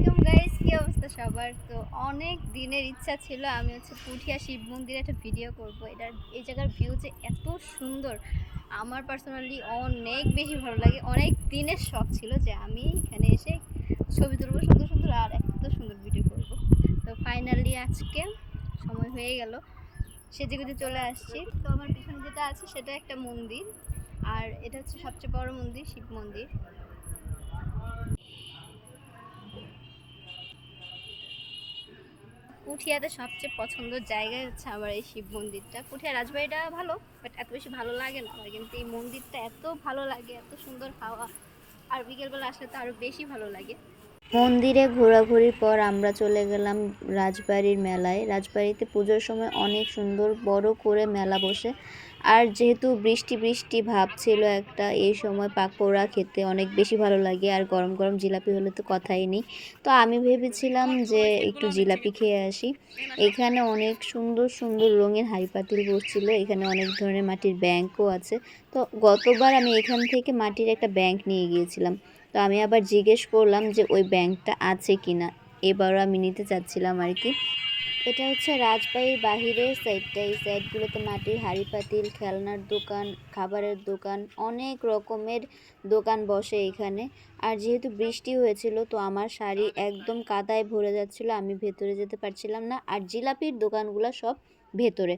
আলাইকুম গাইস কি অবস্থা সবার? তো অনেক দিনের ইচ্ছা ছিল, আমি হচ্ছে পুঠিয়া শিব মন্দিরে একটা ভিডিও করব। এটার, এই জায়গার ভিউ যে এত সুন্দর। আমার পার্সোনালি অনেক বেশি ভালো লাগে। অনেক দিনের শখ ছিল যে আমি এখানে এসে ছবি তুলবো, সুন্দর সুন্দর আর এত সুন্দর ভিডিও করব। তো ফাইনালি আজকে সময় হয়ে গেল। সেজে গুজে চলে আসছি। তো আমার পিছনে যেটা আছে সেটা একটা মন্দির। আর এটা হচ্ছে সবচেয়ে বড় মন্দির, শিব মন্দির। পুঠিয়াতে সবচেয়ে পছন্দের জায়গা হচ্ছে আমার এই শিব মন্দিরটা। পুঠিয়া রাজবাড়িটা ভালো বাট এত বেশি ভালো লাগে না। আমার কিন্তু এই মন্দিরটা এত ভালো লাগে, এত সুন্দর হাওয়া। আর বিকেলবেলা আসলে তো আরও বেশি ভালো লাগে। মন্দিরে ঘোরাঘুরির পর আমরা চলে গেলাম রাজবাড়ির মেলায়। রাজবাড়িতে পুজোর সময় অনেক সুন্দর বড় করে মেলা বসে। আর যেহেতু বৃষ্টি বৃষ্টি ভাব ছিল একটা, এই সময় পাকোড়া খেতে অনেক বেশি ভালো লাগে। আর গরম গরম জিলাপি হলে তো কথাই নেই। তো আমি ভেবেছিলাম যে একটু জিলাপি খেয়ে আসি। এখানে অনেক সুন্দর সুন্দর রঙের হাই পাতিল বসছিল। এখানে অনেক ধরনের মাটির ব্যাংকও আছে। তো গতবার আমি এখান থেকে মাটির একটা ব্যাংক নিয়ে গিয়েছিলাম। তো আমি আবার জিজ্ঞেস করলাম যে ওই ব্যাংকটা আছে কি না এবারও আমি নিতে চাচ্ছিলাম আর কি। এটা হচ্ছে রাজবাড়ির বাহিরের সাইডটা এই সাইডগুলোতে মাটির হাঁড়ি পাতিল, খেলনার দোকান, খাবারের দোকান, অনেক রকমের দোকান বসে এখানে। আর যেহেতু বৃষ্টি হয়েছিল, তো আমার শাড়ি একদম কাদায় ভরে যাচ্ছিল। আমি ভেতরে যেতে পারছিলাম না। আর জিলাপির দোকানগুলো সব ভেতরে।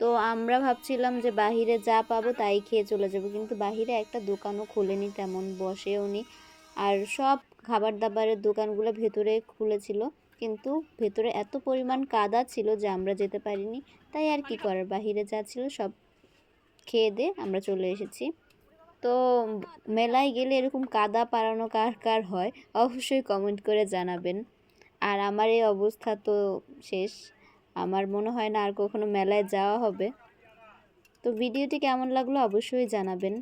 তো আমরা ভাবছিলাম যে বাহিরে যা পাবো তাই খেয়ে চলে যাব। কিন্তু বাহিরে একটা দোকানও খোলেনি, তেমন বসেও নি। আর সব খাবার দাবারের দোকানগুলো ভেতরে খুলেছিল। কিন্তু ভেতরে এত পরিমাণ কাদা ছিল যে আমরা যেতে পারিনি। তাই আর কি করার, বাহিরে যা ছিল সব খেয়ে দিয়ে আমরা চলে এসেছি। তো মেলায় গেলে এরকম কাদা পাড়ানো কার কার হয়, অবশ্যই কমেন্ট করে জানাবেন। আর আমার এই অবস্থা তো শেষ। আমার মনে হয় না আর কখনো মেলায় যাওয়া হবে। তো ভিডিওটি কেমন লাগল অবশ্যই জানাবেন।